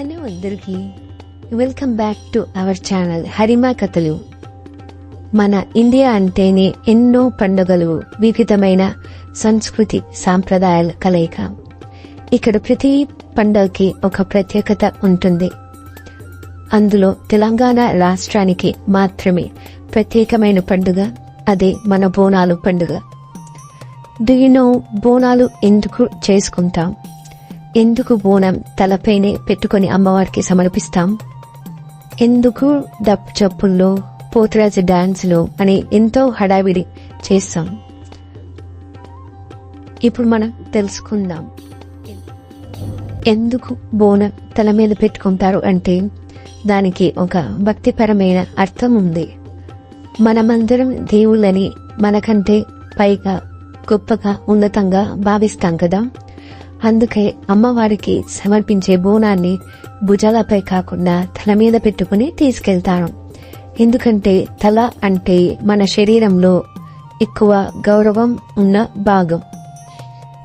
Hello అందరికీ. Welcome back to our channel హరిమా కథలు. మన ఇండియా అంటేనే ఎన్నో పండుగలు వివిధమైన సంస్కృతి సాంప్రదాయాల కలయిక. ఇక్కడ ప్రతి పండుగకి ఒక ప్రత్యేకత ఉంటుంది. అందులో తెలంగాణ రాష్ట్రానికి మాత్రమే ప్రత్యేకమైన పండుగ అదే మన బోనాలు పండుగ. నో బోనాలు ఎందుకు చేసుకుంటాం? ఎందుకు బోనం తలపైనే పెట్టుకొని అమ్మవారికి సమర్పిస్తాం? ఎందుకు డప్ చప్పుల్లో పోతురాజు డాన్స్లో అని ఎంతో హడావిడి చేస్తాం? ఇప్పుడు మనం తెలుసుకుందాం. ఎందుకు బోనం తల మీద పెట్టుకుంటారు అంటే దానికి ఒక భక్తిపరమైన అర్థం ఉంది. మనమందరం దేవుళ్ళని మనకంటే పైగా గొప్పగా ఉన్నతంగా భావిస్తాం కదా? అందుకే అమ్మవారికి సమర్పించే బోనాన్ని భుజాలపై కాకుండా తల మీద పెట్టుకుని తీసుకెళ్తాను. ఎందుకంటే తల అంటే మన శరీరంలో ఎక్కువ గౌరవం ఉన్న భాగం.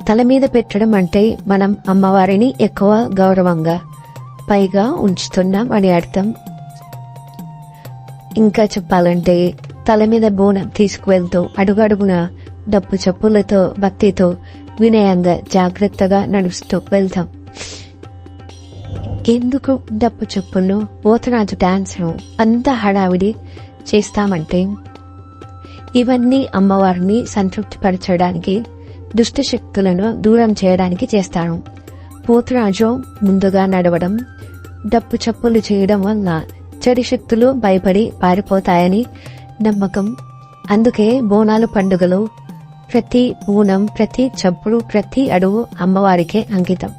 తల మీద పెట్టడం అంటే మనం అమ్మవారిని ఎక్కువ గౌరవంగా పైగా ఉంచుతున్నాం అని అర్థం. ఇంకా చెప్పాలంటే తల మీద బోనం తీసుకువెళ్తూ అడుగడుగున డప్పు చప్పులతో భక్తితో వినయంగా జాగ్రత్తగా నడుస్తూ వెళ్తాం ఎందుకు డప్పు చప్పులు ఓతరాజు డాన్స్ను అంత హడావిడి చేస్తామంటే ఇవన్నీ అమ్మవారిని సంతృప్తిపరచడానికి దుష్టశక్తులను దూరం చేయడానికి చేస్తాను పోతరాజు ముందుగా నడవడం డప్పు చప్పులు చేయడం వల్ల చెడు శక్తులు భయపడి పారిపోతాయని నమ్మకం అందుకే బోనాలు పండుగలో ప్రతి బోనం ప్రతి చప్పుడు ప్రతి అడుగు అమ్మవారికే అంకితం.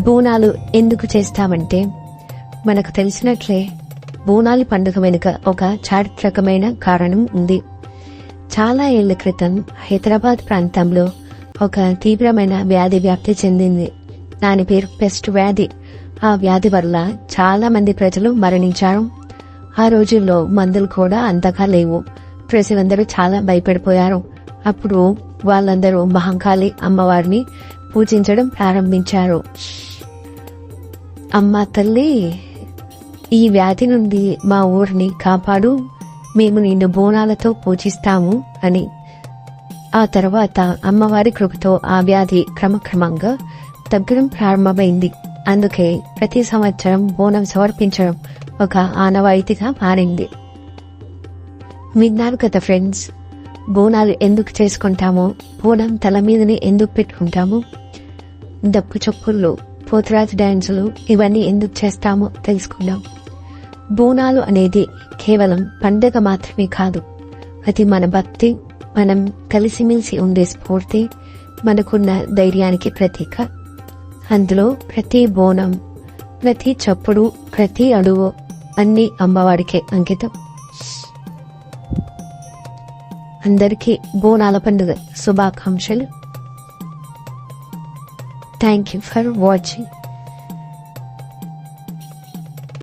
బోనాలు ఎందుకు చేస్తామంటే మనకు తెలిసినట్లే బోనాలి పండుగ వెనుక ఒక చారిత్రకమైన కారణం ఉంది. చాలా ఏళ్ళ క్రితం హైదరాబాద్ ప్రాంతంలో ఒక తీవ్రమైన వ్యాధి వ్యాప్తి చెందింది. దాని పేరు పెస్ట్ వ్యాధి. ఆ వ్యాధి వల్ల చాలా మంది ప్రజలు మరణించారు. ఆ రోజుల్లో మందులు కూడా అంతగా లేవు. ప్రజలందరూ చాలా భయపడిపోయారు. అప్పుడు వాళ్ళందరూ మహంకాళి అమ్మవారిని పూజించడం ప్రారంభించారు. అమ్మ తల్లి ఈ వ్యాధి నుండి మా ఊరిని కాపాడు. మేము నిన్ను బోనాలతో పూజిస్తాము అని. ఆ తర్వాత అమ్మవారి కృపతో ఆ వ్యాధి క్రమక్రమంగా తగ్గడం ప్రారంభమైంది. అందుకే ప్రతి సంవత్సరం బోనం సమర్పించడం ఒక ఆనవాయితీగా మారింది. విన్నారు కదా ఫ్రెండ్స్ బోనాలు ఎందుకు చేసుకుంటామో బోనం తల మీదని ఎందుకు పెట్టుకుంటాము డప్పు చప్పుళ్ళు పోతరాజు డ్యాన్సులు ఇవన్నీ ఎందుకు చేస్తామో తెలుసుకుందాం. బోనాలు అనేది కేవలం పండగ మాత్రమే కాదు అది మన భక్తి మనం కలిసిమెలిసి ఉండే స్ఫూర్తి మనకున్న ధైర్యానికి ప్రతీక. అందులో ప్రతి బోనం ప్రతి చప్పుడు ప్రతి అడుగు అన్ని అమ్మవారికే అంకితం. అందరికీ బోనాల పండుగ శుభాకాంక్షలు. Thank you for watching